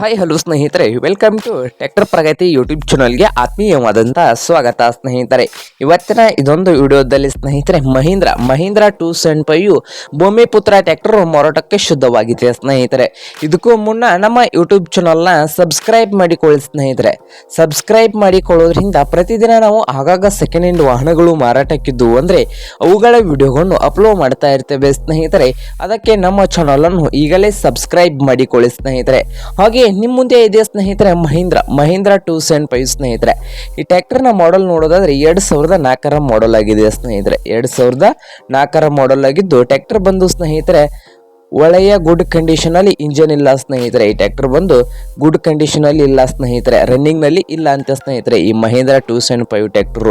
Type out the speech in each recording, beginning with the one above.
Hi hello ಸ್ನೇಹಿತರೆ. Welcome to tractor Pragati YouTube ಚಾನಲ್ಗೆ ಆತ್ಮೀಯವಾದಂಥ ಸ್ವಾಗತ, ಸ್ನೇಹಿತರೆ. ಇವತ್ತಿನ ಇದೊಂದು ವಿಡಿಯೋದಲ್ಲಿ, ಸ್ನೇಹಿತರೆ, Mahindra Mahindra two seven five Bhoomiputra tractor ಮಾರಾಟಕ್ಕೆ ಶುದ್ಧವಾಗಿದೆ, ಸ್ನೇಹಿತರೆ. ಇದಕ್ಕೂ ಮುನ್ನ ನಮ್ಮ ಯೂಟ್ಯೂಬ್ ಚಾನಲ್ನ ಸಬ್ಸ್ಕ್ರೈಬ್ ಮಾಡಿಕೊಳ್ಳಿ, ಸ್ನೇಹಿತರೆ. ಸಬ್ಸ್ಕ್ರೈಬ್ ಮಾಡಿಕೊಳ್ಳೋದ್ರಿಂದ ಪ್ರತಿದಿನ ನಾವು ಆಗಾಗ ಸೆಕೆಂಡ್ ಹ್ಯಾಂಡ್ ವಾಹನಗಳು ಮಾರಾಟಕ್ಕಿದ್ದು ಅಂದರೆ ಅವುಗಳ ವಿಡಿಯೋಗಳನ್ನು ಅಪ್ಲೋಡ್ ಮಾಡ್ತಾ ಇರ್ತೇವೆ, ಸ್ನೇಹಿತರೆ. ಅದಕ್ಕೆ ನಮ್ಮ ಚಾನಲನ್ನು ಈಗಲೇ ಸಬ್ಸ್ಕ್ರೈಬ್ ಮಾಡಿಕೊಳ್ಳಿ, ಸ್ನೇಹಿತರೆ. ಹಾಗೆ ನಿಮ್ಮ ಮುಂದೆ ಇದೆ ಸ್ನೇಹಿತರೆ Mahindra. Mahindra two seven five ಸ್ನೇಹಿತರೆ. ಈ ಟ್ಯಾಕ್ಟರ್ನ ಮಾಡೆಲ್ ನೋಡೋದಾದ್ರೆ ಎರಡು ಸಾವಿರದ ನಾಲ್ಕರ ಮಾಡೆಲ್ ಆಗಿದೆ ಸ್ನೇಹಿತರೆ. ಎರಡು ಸಾವಿರದ ನಾಲ್ಕರ ಮಾಡೆಲ್ ಆಗಿದ್ದು ಟ್ಯಾಕ್ಟರ್ ಬಂದು ಸ್ನೇಹಿತರೆ ಒಳ್ಳೆಯ ಗುಡ್ ಕಂಡೀಷನ್ ಅಲ್ಲಿ ಇಂಜನ್ ಇಲ್ಲ ಸ್ನೇಹಿತರೆ. ಈ ಟ್ರ್ಯಾಕ್ಟರ್ ಬಂದು ಗುಡ್ ಕಂಡೀಷನ್ ಅಲ್ಲಿ ಇಲ್ಲ ಸ್ನೇಹಿತರೆ. ರನ್ನಿಂಗ್ನಲ್ಲಿ ಇಲ್ಲ ಅಂತ ಸ್ನೇಹಿತರೆ. ಈ Mahindra two seven five tractor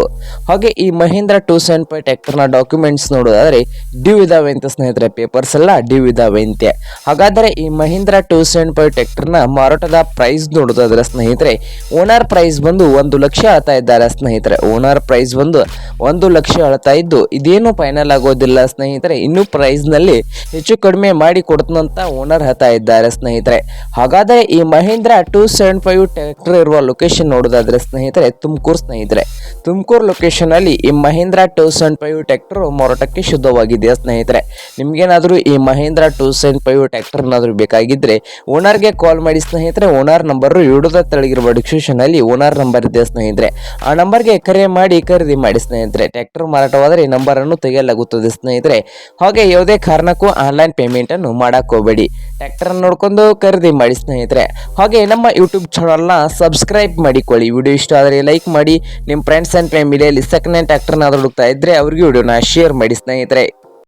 ಹಾಗೆ ಈ ಮಹೇಂದ್ರ ಟೂ ಸೆವೆನ್ ಫೈವ್ ಟ್ಯಾಕ್ಟರ್ನ ಡಾಕ್ಯುಮೆಂಟ್ಸ್ ನೋಡೋದಾದ್ರೆ ಡ್ಯೂ ಇದಾವೆ ಅಂತ ಸ್ನೇಹಿತರೆ. ಪೇಪರ್ಸ್ ಎಲ್ಲ ಡ್ಯೂ ಇದಾವೆ ಅಂತೆ. ಹಾಗಾದ್ರೆ ಈ ಮಹೇಂದ್ರ ಟೂ ಸೆವೆನ್ ಫೈವ್ ಟ್ಯಾಕ್ಟರ್ನ ಮಾರಾಟದ ಪ್ರೈಸ್ ನೋಡೋದಾದ್ರೆ ಸ್ನೇಹಿತರೆ ಓನರ್ ಪ್ರೈಸ್ ಬಂದು ಒಂದು ಲಕ್ಷ ಹೇಳ್ತಾ ಇದ್ದಾರೆ ಸ್ನೇಹಿತರೆ. ಓನರ್ ಪ್ರೈಸ್ ಬಂದು ಒಂದು ಲಕ್ಷ ಅಳ್ತಾ ಇದ್ದು, ಇದೇನು ಫೈನಲ್ ಆಗೋದಿಲ್ಲ ಸ್ನೇಹಿತರೆ. ಇನ್ನು ಪ್ರೈಸ್ನಲ್ಲಿ ಹೆಚ್ಚು ಕಡಿಮೆ ಮಾಡಿ ಕೊಡ್ತಂತ ಓನರ್ ಹೇಳ್ತಾ ಇದ್ದಾರೆ ಸ್ನೇಹಿತರೆ. ಹಾಗಾದರೆ ಈ Mahindra two seven five tractor ಇರುವ ಲೊಕೇಶನ್ ನೋಡೋದಾದ್ರೆ ಸ್ನೇಹಿತರೆ, ತುಮಕೂರು ಸ್ನೇಹಿತರೆ. ತುಮಕೂರು ಲೊಕೇಶನ್ ಅಲ್ಲಿ ಈ Mahindra two seven five tractor ಮಾರಾಟಕ್ಕೆ ಶುದ್ಧವಾಗಿದೆಯಾ ಸ್ನೇಹಿತರೆ? ನಿಮ್ಗೇನಾದರೂ ಈ Mahindra two seven five tractor ಏನಾದರೂ ಬೇಕಾಗಿದ್ರೆ ಓನರ್ಗೆ ಕಾಲ್ ಮಾಡಿ ಸ್ನೇಹಿತರೆ ಓನರ್ ನಂಬರ್ ಇಡೋದ ತೆಳಗಿರುವ ಡಿಸ್ಕ್ರಿಪ್ಷನ್ ಅಲ್ಲಿ ಓನರ್ ನಂಬರ್ ಇದೆ ಸ್ನೇಹಿತರೆ? ಆ ನಂಬರ್ಗೆ ಕರೆ ಮಾಡಿ, ಖರೀದಿ ಮಾಡಿ ಸ್ನೇಹಿತರೆ. ಟ್ರ್ಯಾಕ್ಟರ್ ಮಾರಾಟವಾದರೆ ಈ ನಂಬರ್ ಅನ್ನು ತೆಗೆಯಲಾಗುತ್ತದೆ ಸ್ನೇಹಿತರೆ. ಹಾಗೆ ಯಾವುದೇ ಕಾರಣಕ್ಕೂ ಆನ್ಲೈನ್ ಪೇಮೆಂಟ್ ಅನ್ನು ಮಾಡಕ್ ಹೋಗಬೇಡಿ. ಟ್ರ್ಯಾಕ್ಟರ್ ನೋಡ್ಕೊಂಡು ಖರೀದಿ ಮಾಡಿ ಸ್ನೇಹಿತರೆ. ಹಾಗೆ ನಮ್ಮ ಯೂಟ್ಯೂಬ್ ಚಾನಲ್ನ ಸಬ್ಸ್ಕ್ರೈಬ್ ಮಾಡಿಕೊಳ್ಳಿ. ವಿಡಿಯೋ ಇಷ್ಟ ಆದರೆ ಲೈಕ್ ಮಾಡಿ. ನಿಮ್ಮ ಫ್ರೆಂಡ್ಸ್ ಆ್ಯಂಡ್ ಫ್ಯಾಮಿಲಿಯಲ್ಲಿ ಸೆಕೆಂಡ್ ಹ್ಯಾಂಡ್ ಟ್ರ್ಯಾಕ್ಟರ್ನ ಹುಡುಕ್ತಾ ಇದ್ದರೆ ಅವ್ರಿಗೆ ವಿಡಿಯೋನ ಶೇರ್ ಮಾಡಿ ಸ್ನೇಹಿತರೆ.